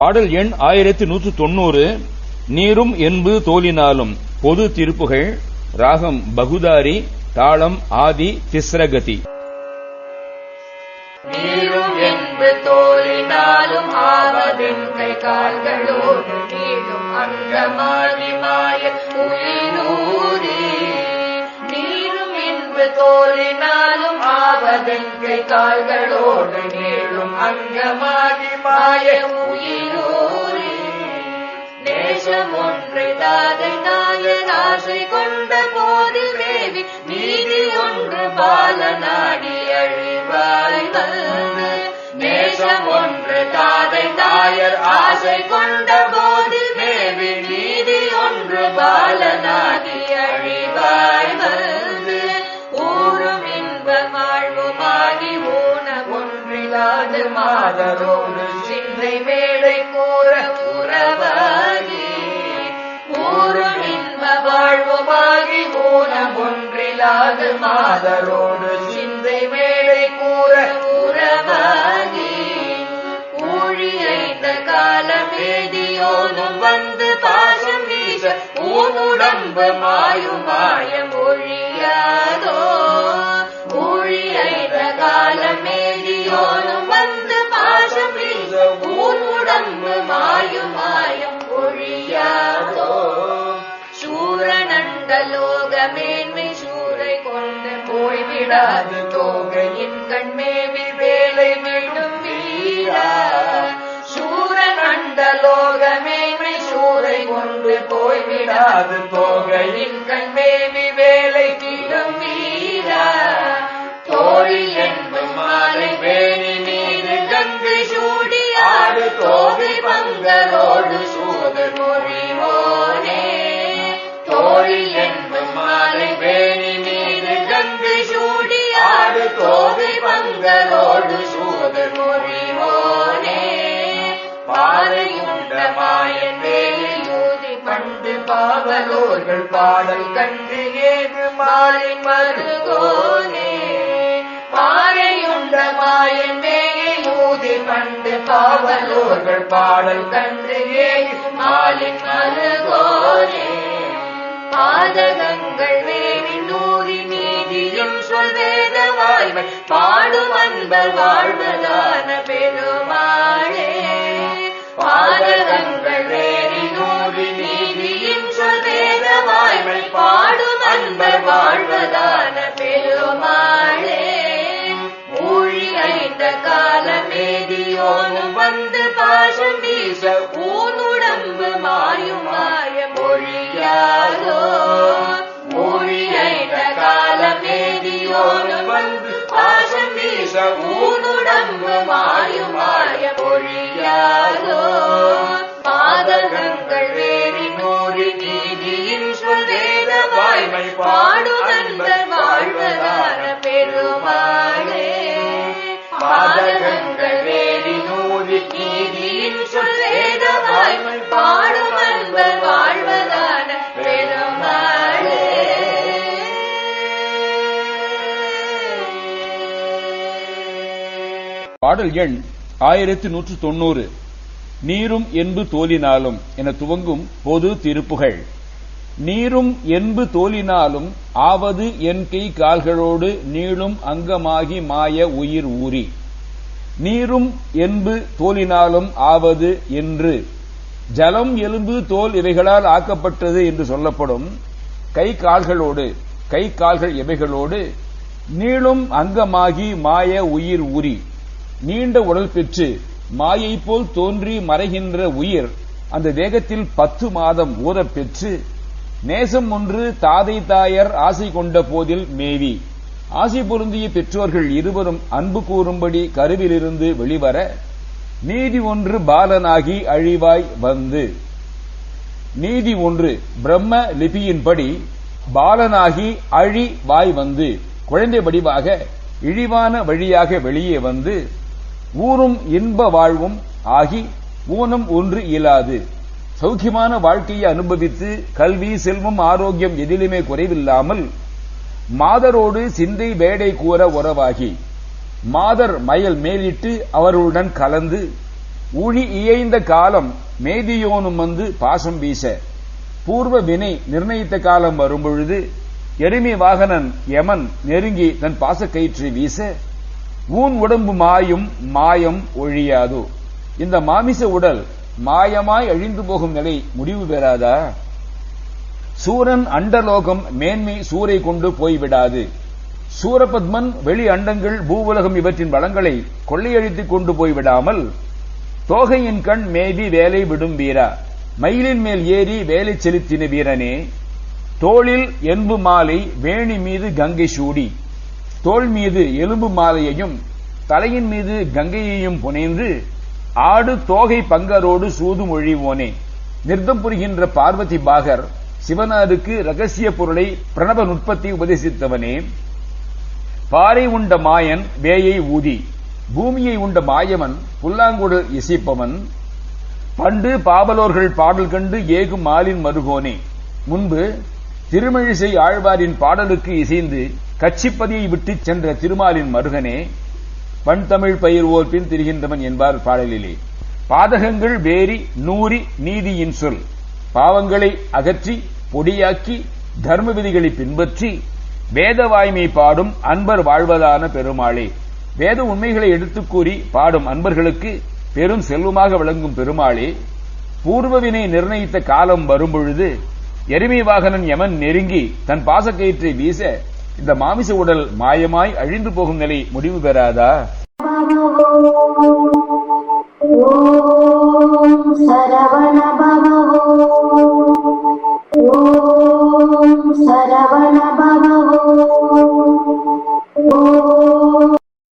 பாடல் எண் ஆயிரத்தி நூற்று தொண்ணூறு. நீரும் என்பு தோலினாலும் பொது திருப்புகள் ராகம் பகுதாரி தாளம் ஆதி திஸ்ரகதி. நீரும் என்பு தோலினாலும் ஆவதின் கை கால்களோடு நீளும் அந்த மாறி மாய உயிரூரே. நீரும் என்பு தோலினாலும் ஆவதின் கை கால்களோடு நீளும் அந்த மாறி மாய உயிரூரே. நேசம் ஒன்று தாதை நாயர் ஆசை கொண்ட போதில் தேவி நீதி ஒன்று பால நாடி அழிவாய் வந்து நேசம் ஒன்று தாதை தாயர் ஆசை கொண்ட போதில் தேவி நீதி ஒன்று பால நாடி அழிவாய் வந்து ஊரும் இன்ப வாழ்வுமாகி ஊன ஒன்றிலாது மாதரோடு சிந்தை மேடை கூற கூறவா வாழ்வுமாகி மாதரோடு சிந்தை வேளை கூற உறவாகி ஊழியைந்த காலமேதியோனும் வந்து பாசம் வீச ஊனுடம்பு மாயும் மாயம் மேன்மை சூரை கொண்டு போய்விடாது. தோகையின் கண்மேவி வேலை விடும் வீரா. சூரனண்ட லோக மேன்மை சூரை கொண்டு போய்விடாது. தோகையின் கண்மேவி சூது மொழிவோனே மாயன் வேலை பண்டு பாவலோர்கள் பாடல் கண்டு ஏது மாலை மருகோனே. பாறையுண்ட மாயன் வேலை யூதி பண்டு பாவலோர்கள் பாடல் கண்டு ஏது மாலை மருகோனே. பாதகங்கள் வாழ்வன் பாடும் அன்பர் வாழ்வதான பெருமாளே. பாடல் அன்பர் பாடும் அன்பர் வாழ்வதான பெருமாளே பாதகங்கள் வேறி நூறி நீதியின் சொல்வேத வாய்மை பாடும் அன்பர் வாழ்வதான பெருமாளே பாடல் எண் ஆயிரத்தி நூற்று தொண்ணூறு. நீரும் என்பு தோலினாலும் என துவங்கும் பொது திருப்புகள். நீரும் என்பு தோலினாலும் ஆவது என் கை கால்களோடு நீளும் அங்கமாகி மாய உயிர் ஊறி. நீரும் என்பு தோலினாலும் ஆவது என்று. ஜலம் எலும்பு தோல் இவைகளால் ஆக்கப்பட்டது என்று சொல்லப்படும். கை கால்களோடு கை கால்கள் இவைகளோடு நீளும் அங்கமாகி மாய உயிர் உரி நீண்ட உடல் பெற்று மாயை போல் தோன்றி மறைகின்ற உயிர் அந்த தேகத்தில் பத்து மாதம் ஊறப்பெற்று பெற்று நேசம் ஒன்று தாதை தாயர் ஆசை கொண்ட போதில் மேவி. ஆசை பொருந்திய பெற்றோர்கள் இருவரும் அன்பு கூறும்படி கருவிலிருந்து வெளிவர நீதி ஒன்று பாலனாகி அழிவாய் வந்து. நீதி ஒன்று பிரம்ம லிபியின்படி பாலனாகி அழி வாய் வந்து. குழந்தை வடிவாக இழிவான வழியாக வெளியே வந்து ஊரும் இன்ப வாழ்வும் ஆகி ஊனம் ஒன்று இயலாது. சௌக்கியமான வாழ்க்கையை அனுபவித்து கல்வி செல்வம் ஆரோக்கியம் எதிலுமே குறைவில்லாமல் மாதரோடு சிந்தை வேடை கூற உறவாகி மாதர் மயல் மேலிட்டு அவர்களுடன் கலந்து ஊழி இயைந்த காலம் மேதியோனும் வந்து பாசம் வீச பூர்வ வினை நிர்ணயித்த காலம் வரும்பொழுது எருமி வாகனன் யமன் நெருங்கி தன் பாசக்கயிற்றை வீச ஊன் உடம்பு மாயும் மாயம் ஒழியாதோ. இந்த மாமிச உடல் மாயமாய் அழிந்து போகும் நிலை முடிவு பெறாதா? சூரன் அண்டலோகம் மேன்மை சூரை கொண்டு போய்விடாது. சூரபத்மன் வெளி அண்டங்கள் பூவுலகம் இவற்றின் வளங்களை கொள்ளையழித்துக் கொண்டு போய்விடாமல் தோகையின் கண் மேவி வேலை விடும் வீரா. மயிலின் மேல் ஏறி வேலை செலுத்தின வீரனே தோளில் என்பு மாலை வேணி மீது கங்கை சூடி. தோள் மீது எலும்பு மாலையையும் தலையின் மீது கங்கையையும் புனைந்து ஆடு தோகை பங்கரோடு சூது மொழிவோனே. நிர்த்தம் புரிகின்ற பார்வதி பாகர் சிவனாருக்கு ரகசிய பொருளை பிரணவ நுட்பத்தை உபதேசித்தவனே. பாறை உண்ட மாயன் வேயை ஊதி. பூமியை உண்ட மாயவன் புல்லாங்குழல் இசைப்பவன். பண்டு பாவலோர்கள் பாடல் கண்டு ஏகும் மாலின் மருகோனே. முன்பு திருமழிசை ஆழ்வாரின் பாடலுக்கு இசைந்து கட்சிப்பதியை விட்டுச் சென்ற திருமாலின் மருகனே பண்தமிழ் பயிர்வோர் பின் திரிகின்றவன் என்பார் பாடலிலே. பாதகங்கள் வேரி நூறி நீதியின் சொல். பாவங்களை அகற்றி பொடியாக்கி தர்ம விதிகளை பின்பற்றி வேத வாய்மை பாடும் அன்பர் வாழ்வதான பெருமாளே. வேத உண்மைகளை எடுத்துக் கூறி பாடும் அன்பர்களுக்கு பெரும் செல்வமாக விளங்கும் பெருமாளே. பூர்வவினை நிர்ணயித்த காலம் வரும்பொழுது எருமை வாகனன் யமன் நெருங்கி தன் பாசக்கயிற்றை வீச இந்த மாமிச உடல் மாயமாய் அழிந்து போகும் நிலை முடிவு பெறாதா?